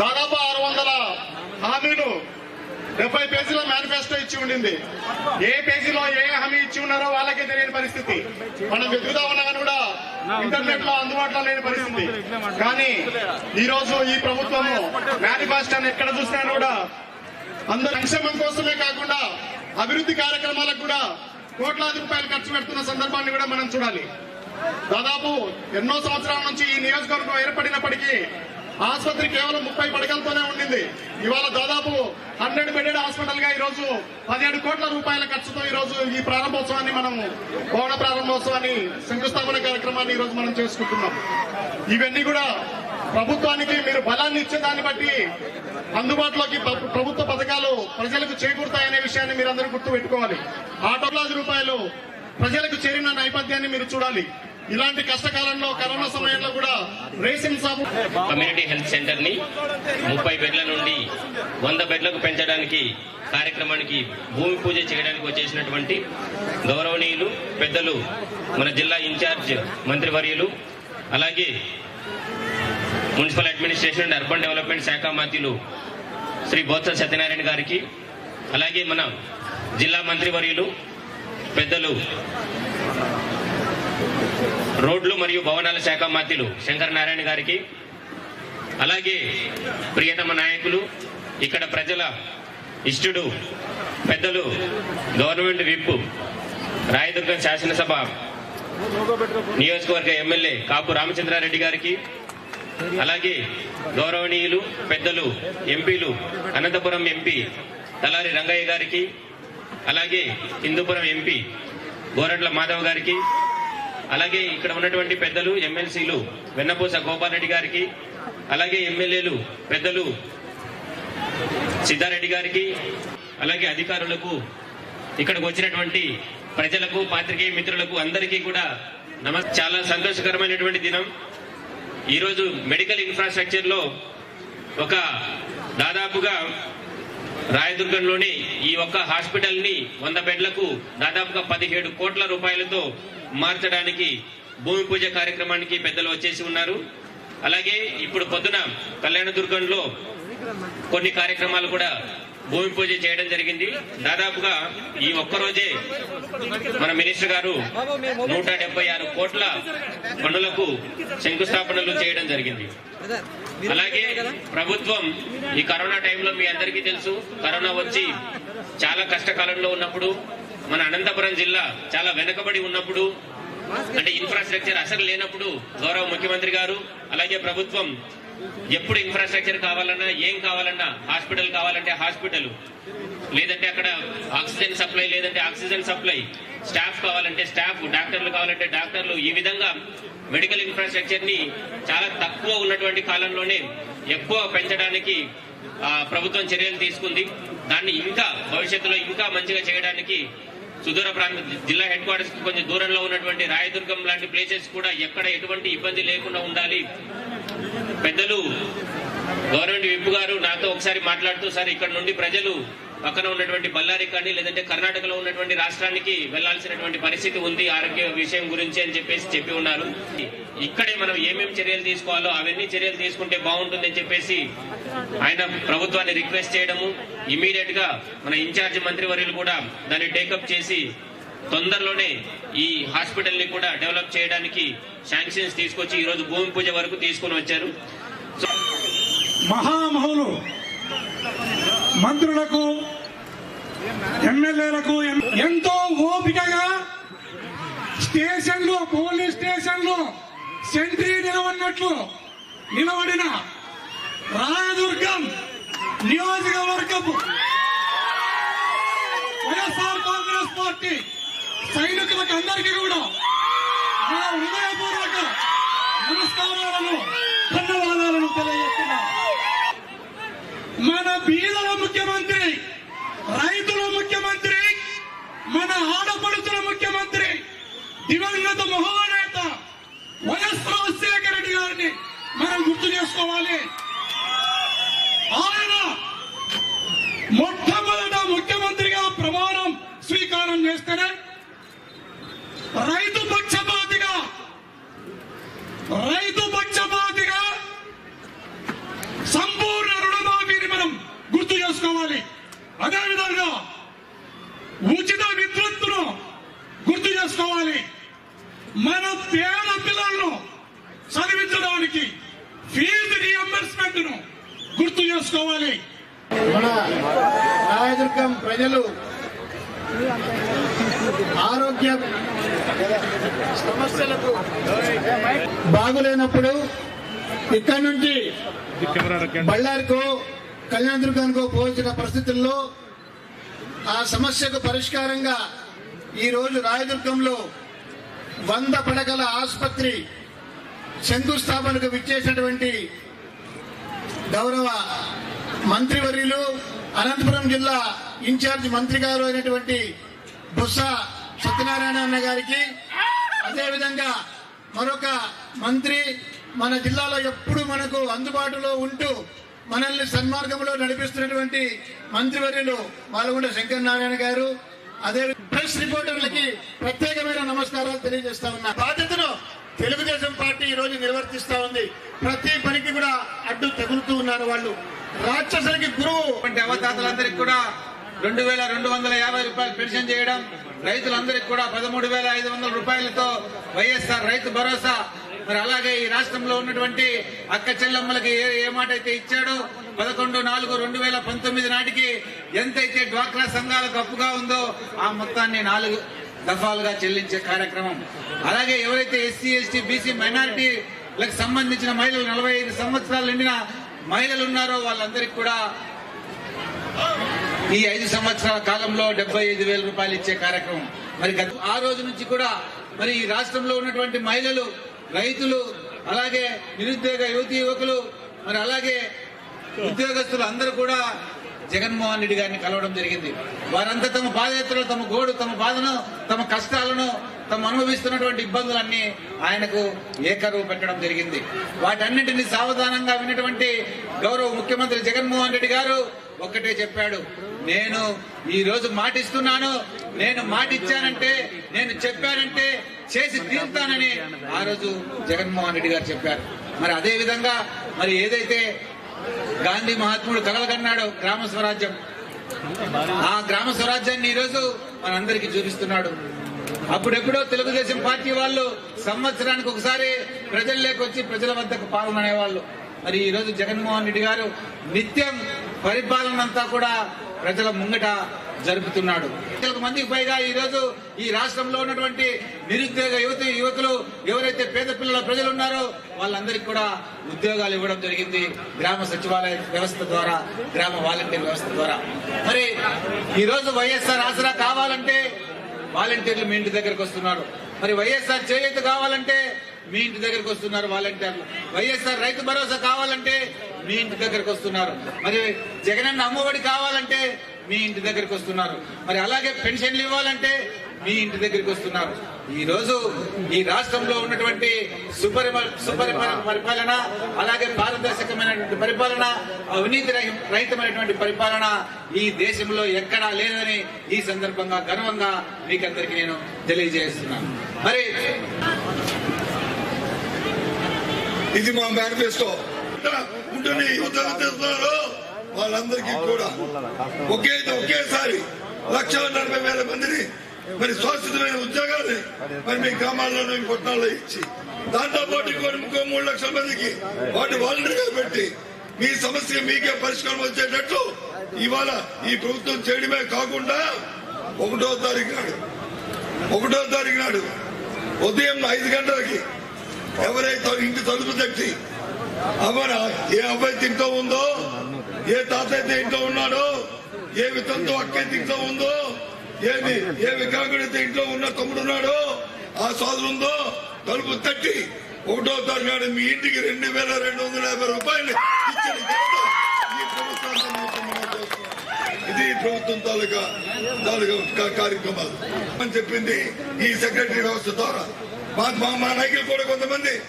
దాదాపు ఆరు వందల హామీలు డెబ్బై పేజీల మేనిఫెస్టో ఇచ్చి ఉండింది. ఏ పేజీలో ఏ హామీ ఇచ్చి ఉన్నారో వాళ్ళకే తెలియని పరిస్థితి. మనం వెతుకుతా ఉన్నా ఇంటర్నెట్లో అందుబాటులో లేని పరిస్థితి. కానీ ఈ రోజు ఈ ప్రభుత్వము మేనిఫెస్టోని ఎక్కడ చూసినా కూడా అందరు సంక్షేమం కోసమే కాకుండా అభివృద్ధి కార్యక్రమాలకు కూడా కోట్లాది రూపాయలు ఖర్చు పెడుతున్న సందర్భాన్ని కూడా మనం చూడాలి. దాదాపు ఎన్నో సంవత్సరాల నుంచి ఈ నియోజకవర్గం ఏర్పడినప్పటికీ ఆసుపత్రి కేవలం ముప్పై పడకలతోనే జరిగింది. ఇవాళ దాదాపు హండ్రెడ్ బెడెడ్ హాస్పిటల్గా ఈ రోజు పదిహేడు కోట్ల రూపాయల ఖర్చుతో ఈ రోజు ఈ ప్రారంభోత్సవాన్ని మనం భవన ప్రారంభోత్సవాన్ని శంకుస్థాపన కార్యక్రమాన్ని ఈరోజు మనం చేసుకుంటున్నాం. ఇవన్నీ కూడా ప్రభుత్వానికి మీరు బలాన్ని ఇచ్చే దాన్ని బట్టి అందుబాటులోకి ప్రభుత్వ పథకాలు ప్రజలకు చేకూరుతాయనే విషయాన్ని మీరు అందరూ గుర్తు పెట్టుకోవాలి ఆటోలాది రూపాయలు ప్రజలకు చేరిన నేపథ్యాన్ని మీరు చూడాలి. ఇలాంటి కష్టకాలంలో కరోనా సమయంలో కూడా రేషన్ షాపు కమ్యూనిటీ హెల్త్ సెంటర్ని ముప్పై బెడ్ల నుండి వంద బెడ్లకు పెంచడానికి కార్యక్రమానికి భూమి పూజ చేయడానికి వచ్చేసినటువంటి గౌరవనీయులు పెద్దలు మన జిల్లా ఇన్ఛార్జ్ మంత్రివర్యులు అలాగే municipal administration and urban development శాఖ మంత్రులు శ్రీ బొత్స సత్యనారాయణ గారికి అలాగే మన జిల్లా మంత్రివర్యులు పెద్దలు రోడ్లు మరియు భవనాల శాఖ మంత్రులు శంకర్ నారాయణ గారికి అలాగే ప్రియతమ నాయకులు ఇక్కడ ప్రజల ఇష్టుడు పెద్దలు గవర్నమెంట్ విప్ రాయదుర్గం శాసనసభ నియోజకవర్గ ఎమ్మెల్యే కాపు రామచంద్రారెడ్డి గారికి అలాగే గౌరవనీయులు పెద్దలు ఎంపీలు అనంతపురం ఎంపీ తలారి రంగయ్య గారికి అలాగే హిందూపురం ఎంపీ గోరట్ల మాధవ్ గారికి అలాగే ఇక్కడ ఉన్నటువంటి పెద్దలు ఎమ్మెల్సీలు వెన్నపూస గోపాల్ గారికి అలాగే ఎమ్మెల్యేలు పెద్దలు సిద్ధారెడ్డి గారికి అలాగే అధికారులకు ఇక్కడికి వచ్చినటువంటి ప్రజలకు పాత్రికేయ మిత్రులకు అందరికీ కూడా నమ చాలా సంతోషకరమైనటువంటి దినం. ఈరోజు మెడికల్ ఇన్ఫ్రాస్ట్రక్చర్లో ఒక దాదాపుగా రాయదుర్గంలోని ఈ ఒక్క హాస్పిటల్ని వంద బెడ్లకు దాదాపుగా పదిహేడు కోట్ల రూపాయలతో మార్చడానికి భూమి పూజ కార్యక్రమానికి పెద్దలు వచ్చేసి ఉన్నారు. అలాగే ఇప్పుడు పొద్దున కళ్యాణదుర్గంలో కొన్ని కార్యక్రమాలు కూడా భూమి పూజ చేయడం జరిగింది. దాదాపుగా ఈ ఒక్క రోజే మన మినిస్టర్ గారు నూట ఆరు కోట్ల పనులకు శంకుస్థాపనలు చేయడం జరిగింది. అలాగే ప్రభుత్వం ఈ కరోనా టైంలో మీ అందరికీ తెలుసు కరోనా వచ్చి చాలా కష్టకాలంలో ఉన్నప్పుడు మన అనంతపురం జిల్లా చాలా వెనుకబడి ఉన్నప్పుడు అంటే ఇన్ఫ్రాస్ట్రక్చర్ అసలు లేనప్పుడు గౌరవ ముఖ్యమంత్రి గారు అలాగే ప్రభుత్వం ఎప్పుడు ఇన్ఫ్రాస్ట్రక్చర్ కావాలన్నా ఏం కావాలన్నా హాస్పిటల్ కావాలంటే హాస్పిటల్ లేదంటే అక్కడ ఆక్సిజన్ సప్లై లేదంటే ఆక్సిజన్ సప్లై స్టాఫ్ కావాలంటే స్టాఫ్ డాక్టర్లు కావాలంటే డాక్టర్లు. ఈ విధంగా మెడికల్ ఇన్ఫ్రాస్ట్రక్చర్ని చాలా తక్కువ ఉన్నటువంటి కాలంలోనే ఎక్కువ పెంచడానికి ప్రభుత్వం చర్యలు తీసుకుంది. దాన్ని ఇంకా భవిష్యత్తులో ఇంకా మంచిగా చేయడానికి సుదూర ప్రాంత జిల్లా హెడ్ క్వార్టర్స్ కొంచెం దూరంలో ఉన్నటువంటి రాయదుర్గం లాంటి ప్లేసెస్ కూడా ఎక్కడ ఎటువంటి ఇబ్బంది లేకుండా ఉండాలి. పెద్దలు గవర్నమెంట్ విప్ గారు నాతో ఒకసారి మాట్లాడుతూ సార్ ఇక్కడ నుండి ప్రజలు పక్కన ఉన్నటువంటి బళ్ళారి కానీ లేదంటే కర్ణాటకలో ఉన్నటువంటి రాష్ట్రానికి వెళ్ళాల్సినటువంటి పరిస్థితి ఉంది ఆరోగ్య విషయం గురించి అని చెప్పేసి చెప్పి ఉన్నారు. ఇక్కడే మనం ఏమేమి చర్యలు తీసుకోవాలో అవన్నీ చర్యలు తీసుకుంటే బాగుంటుందని చెప్పేసి ఆయన ప్రభుత్వాన్ని రిక్వెస్ట్ చేయడము ఇమీడియట్గా మన ఇన్ఛార్జ్ మంత్రివర్యులు కూడా దాన్ని టేకప్ చేసి తొందరలోనే ఈ హాస్పిటల్ని కూడా డెవలప్ చేయడానికి శాంక్షన్స్ తీసుకొచ్చి ఈ రోజు భూమి పూజ వరకు తీసుకొని వచ్చారు. మహామహులు మంత్రులకు ఎమ్మెల్యేలకు ఎంతో ఓపికగా స్టేషన్లు పోలీస్ స్టేషన్లు సెంట్రీ నిలబడినట్లు నిలబడిన రాయదుర్గం నియోజకవర్గపు వైఎస్ఆర్ కాంగ్రెస్ పార్టీ సైనికులకు అందరికీ కూడా నా హృదయపూర్వక నమస్కారాలను ధన్యవాదాలను తెలియజేస్తున్నా మన బీదల ముఖ్యమంత్రి రైతుల ముఖ్యమంత్రి మన ఆడపడుతుల ముఖ్యమంత్రి దివంగత మహానేత వైఎస్ రాజశేఖర రెడ్డి గారిని మనం గుర్తు చేసుకోవాలి. ఆయన మొట్టమొదట ముఖ్యమంత్రిగా ప్రమాణం స్వీకారం చేస్తేనే రైతు పక్షపాతిగా. రైతు పక్షపాతిగా సంపూర్ణ రుణమాఫీని మనం గుర్తు చేసుకోవాలి. అదేవిధంగా ఉచిత విద్యుత్తును గుర్తు చేసుకోవాలి. మన పేద పిల్లలను చదివించడానికి ఫీజు రియంబర్స్మెంట్ను గుర్తు చేసుకోవాలి. మన నాయదుర్గం ప్రజలు ఆరోగ్య సమస్యలకు బాగులేనప్పుడు ఇక్కడ నుంచి బళ్ళారికో కళ్యాణదుర్గానికో పోల్చిన పరిస్థితుల్లో ఆ సమస్యకు పరిష్కారంగా ఈ రోజు రాయదుర్గంలో వంద పడకల ఆసుపత్రి శంకుస్థాపనకు విచ్చేసినటువంటి గౌరవ మంత్రివర్యులు అనంతపురం జిల్లా ఇన్ఛార్జ్ మంత్రి గారు అయినటువంటి బుస్స సత్యనారాయణ అన్న గారికి. అదేవిధంగా మరొక మంత్రి మన జిల్లాలో ఎప్పుడు మనకు అందుబాటులో ఉంటూ మనల్ని సన్మార్గంలో నడిపిస్తున్నటువంటి మంత్రివర్యులు వాళ్ళగుండ శంకర్ నారాయణ గారు. అదే ప్రెస్ రిపోర్టర్లకి ప్రత్యేకమైన నమస్కారాలు తెలియజేస్తా ఉన్నా. బాధ్యతను తెలుగుదేశం పార్టీ ఈ రోజు నిర్వర్తిస్తా ఉంది. ప్రతి పనికి కూడా అడ్డు తగులుతూ ఉన్నారు వాళ్ళు. రాక్షసులకి గురువు. అంటే కూడా రెండు వేల రెండు వందల యాభై రూపాయలు పెన్షన్ చేయడం రైతులందరికీ కూడా పదమూడు వేల ఐదు వందల రూపాయలతో వైఎస్ఆర్ రైతు భరోసా. మరి అలాగే ఈ రాష్ట్రంలో ఉన్నటువంటి అక్క చెల్లమ్మలకి ఏ ఏ మాట అయితే ఇచ్చాడో పదకొండు నాలుగు రెండు వేల పంతొమ్మిది నాటికి ఎంతైతే డ్వాక్రా సంఘాలకు అప్పుగా ఉందో ఆ మొత్తాన్ని నాలుగు దఫాలుగా చెల్లించే కార్యక్రమం. అలాగే ఎవరైతే ఎస్సీ ఎస్టీ బీసీ మైనారిటీలకు సంబంధించిన మహిళలు నలభై ఐదు సంవత్సరాలు నిండిన మహిళలు ఉన్నారో వాళ్ళందరికీ కూడా ఈ ఐదు సంవత్సరాల కాలంలో డెబ్బై ఐదు వేల రూపాయలు ఇచ్చే కార్యక్రమం. మరి గత ఆ రోజు నుంచి కూడా మరి ఈ రాష్ట్రంలో ఉన్నటువంటి మహిళలు రైతులు అలాగే నిరుద్యోగ యువతి యువకులు మరి అలాగే ఉద్యోగస్తులు అందరూ కూడా జగన్మోహన్ రెడ్డి గారిని కలవడం జరిగింది. వారంతా తమ పాదయాత్రలో తమ గోడు తమ బాధను తమ కష్టాలను తమ అనుభవిస్తున్నటువంటి ఇబ్బందులన్నీ ఆయనకు ఏకరువు పెట్టడం జరిగింది. వాటన్నింటినీ సావధానంగా విన్నటువంటి గౌరవ ముఖ్యమంత్రి జగన్మోహన్ రెడ్డి గారు ఒక్కటే చెప్పాడు. నేను ఈ రోజు మాటిస్తున్నాను. నేను మాటిచ్చానంటే నేను చెప్పానంటే చేసి తీరుతానని ఆ రోజు జగన్మోహన్ రెడ్డి గారు చెప్పారు. మరి అదే విధంగా మరి ఏదైతే గాంధీ మహాత్ముడు కలలుగన్నాడు గ్రామ స్వరాజ్యం ఆ గ్రామ స్వరాజ్యాన్ని ఈరోజు మనందరికీ చూపిస్తున్నాడు. అప్పుడెప్పుడో తెలుగుదేశం పార్టీ వాళ్ళు సంవత్సరానికి ఒకసారి ప్రజల్లోకి వచ్చి ప్రజల వద్దకు పాలననేవాళ్ళు. మరి ఈరోజు జగన్మోహన్ రెడ్డి గారు నిత్యం పరిపాలన అంతా కూడా ప్రజల ముంగట జరుపుతున్నాడు. లక్షల మందికి పైగా ఈ రోజు ఈ రాష్ట్రంలో ఉన్నటువంటి నిరుద్యోగ యువతి యువకులు ఎవరైతే పేద పిల్లల ప్రజలు ఉన్నారో వాళ్ళందరికీ కూడా ఉద్యోగాలు ఇవ్వడం జరిగింది. గ్రామ సచివాలయ వ్యవస్థ ద్వారా గ్రామ వాలంటీర్ వ్యవస్థ ద్వారా. మరి ఈ రోజు వైఎస్ఆర్ ఆసరా కావాలంటే వాలంటీర్లు మీ ఇంటి దగ్గరకు వస్తున్నారు. మరి వైఎస్ఆర్ చేయూత కావాలంటే మీ ఇంటి దగ్గరకు వస్తున్నారు వాలంటీర్లు. వైఎస్ఆర్ రైతు భరోసా కావాలంటే మీ ఇంటి దగ్గరకు వస్తున్నారు. మరి జగనన్న అమ్మఒడి కావాలంటే మీ ఇంటి దగ్గరకు వస్తున్నారు. మరి అలాగే పెన్షన్లు ఇవ్వాలంటే మీ ఇంటి దగ్గరికి వస్తున్నారు. ఈ రోజు ఈ రాష్ట్రంలో ఉన్నటువంటి సుపరిమ సుపరిమ పరిపాలన అలాగే పారదర్శకమైనటువంటి పరిపాలన అవినీతి రహితమైనటువంటి పరిపాలన ఈ దేశంలో ఎక్కడా లేదని ఈ సందర్భంగా గర్వంగా మీకందరికీ నేను తెలియజేస్తున్నాను. మరి ఇది మా మేనిఫెస్టో ఉంటుంది ఉద్యోగం చేస్తున్నారు వాళ్ళందరికీ కూడా. ఒకే ఒకేసారి లక్ష నలభై వేల మందిని మరి శాశ్వతమైన ఉద్యోగాన్ని మరి మీ గ్రామాల్లోనే పట్టణాల్లో ఇచ్చి దాంతో పాటు ఇంకో మూడు లక్షల మందికి వాటి వాలంటీర్గా పెట్టి మీ సమస్య మీకే పరిష్కారం వచ్చేటట్లు ఇవాళ ఈ ప్రభుత్వం చేయడమే కాకుండా ఒకటో తారీఖు నాడు ఒకటో తారీఖు నాడు ఉదయం ఐదు గంటలకి ఎవరైతే ఇంటి అవునా ఏ అబ్బాయి తింటూ ఉందో ఏ తాతయ్య తింటూ ఇంట్లో ఉన్నాడో ఏ వితంతో అక్క తింటూ ఉందో ఏది ఏ వికలాంగుడైతే ఇంట్లో ఉన్న తమ్ముడు ఉన్నాడో ఆ సోదరు ఉందో తలుపు తట్టి ఒకటో తారీఖు మీ ఇంటికి రెండు వేల రెండు వందల యాభై రూపాయలు ఇచ్చిన ఇది ప్రభుత్వం తాలూకా తాలూకా కార్యక్రమాలు. అని చెప్పింది ఈ సెక్రటరీ వ్యవస్థ ద్వారా. మా- మా నాయకులు కూడా కొంతమంది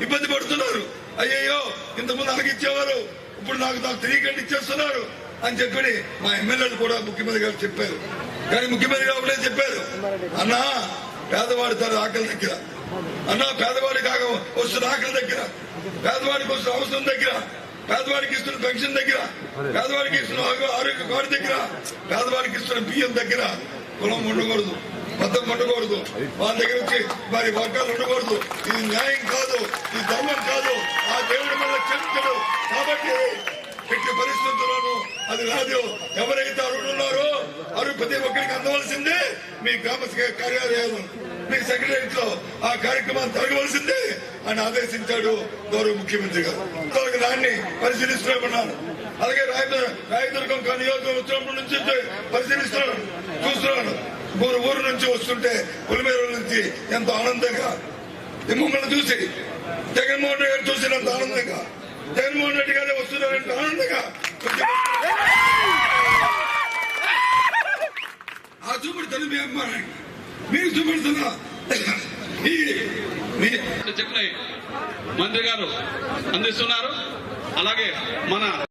ఇబ్బంది పడుతున్నారు. అయ్యయ్యో ఇంతకుముందు అలాగే ఇచ్చేవారు. ఇప్పుడు నాకు నాకు తెలియకండి ఇచ్చేస్తున్నారు అని చెప్పి మా ఎమ్మెల్యేలు కూడా ముఖ్యమంత్రి గారు చెప్పారు. కానీ ముఖ్యమంత్రి గారు ఒకటే చెప్పారు. అన్నా పేదవాడి తన ఆకలి దగ్గర. అన్నా పేదవాడి కాక వస్తున్న ఆకలి దగ్గర. పేదవాడికి వస్తున్న అవసరం దగ్గర. పేదవాడికి ఇస్తున్న పెన్షన్ దగ్గర. పేదవాడికి ఇస్తున్న ఆరోగ్య కార్డు దగ్గర. పేదవాడికి ఇస్తున్న బియ్యం దగ్గర. కులం ఉండకూడదు. మతం ఉండకూడదు వాళ్ళ దగ్గర వచ్చి మరి వర్గాలు ఉండకూడదు. ఇది న్యాయం కాదు ఇది ధర్మం కాదు. ఆ దేవుడి వల్ల చెప్తాడు కాబట్టి ఎట్టి పరిస్థితుల్లోనూ అది రాదు. ఎవరైతే అర్హులు ఉన్నారో అర్హు ప్రతి ఒక్కరికి అందవలసిందే. మీ గ్రామ కార్యాలయాలు మీ సెక్రటరియట్లో ఆ కార్యక్రమాన్ని జరగవలసిందే అని ఆదేశించాడు గౌరవ ముఖ్యమంత్రి గారు. దాన్ని పరిశీలిస్తూనే ఉన్నాను అలాగే రాయదుర్గం రాయదుర్గం నియోజకవర్గం వచ్చినప్పటి నుంచి పరిశీలిస్తున్నాను చూస్తున్నాను ఊరు ఊరు నుంచి వస్తుంటే పులిమేరు నుంచి ఎంత ఆనందంగా. ఈ మమ్మల్ని చూసి జగన్మోహన్ రెడ్డి గారు చూసినంత ఆనందంగా. జగన్మోహన్ రెడ్డి గారే వస్తున్నారంటే ఆనందంగా. ఆ చూపెడుతుంది మీ మీరు చూపెడుతున్నా ఈ మీ మంత్రి గారు అందిస్తున్నారు. అలాగే మన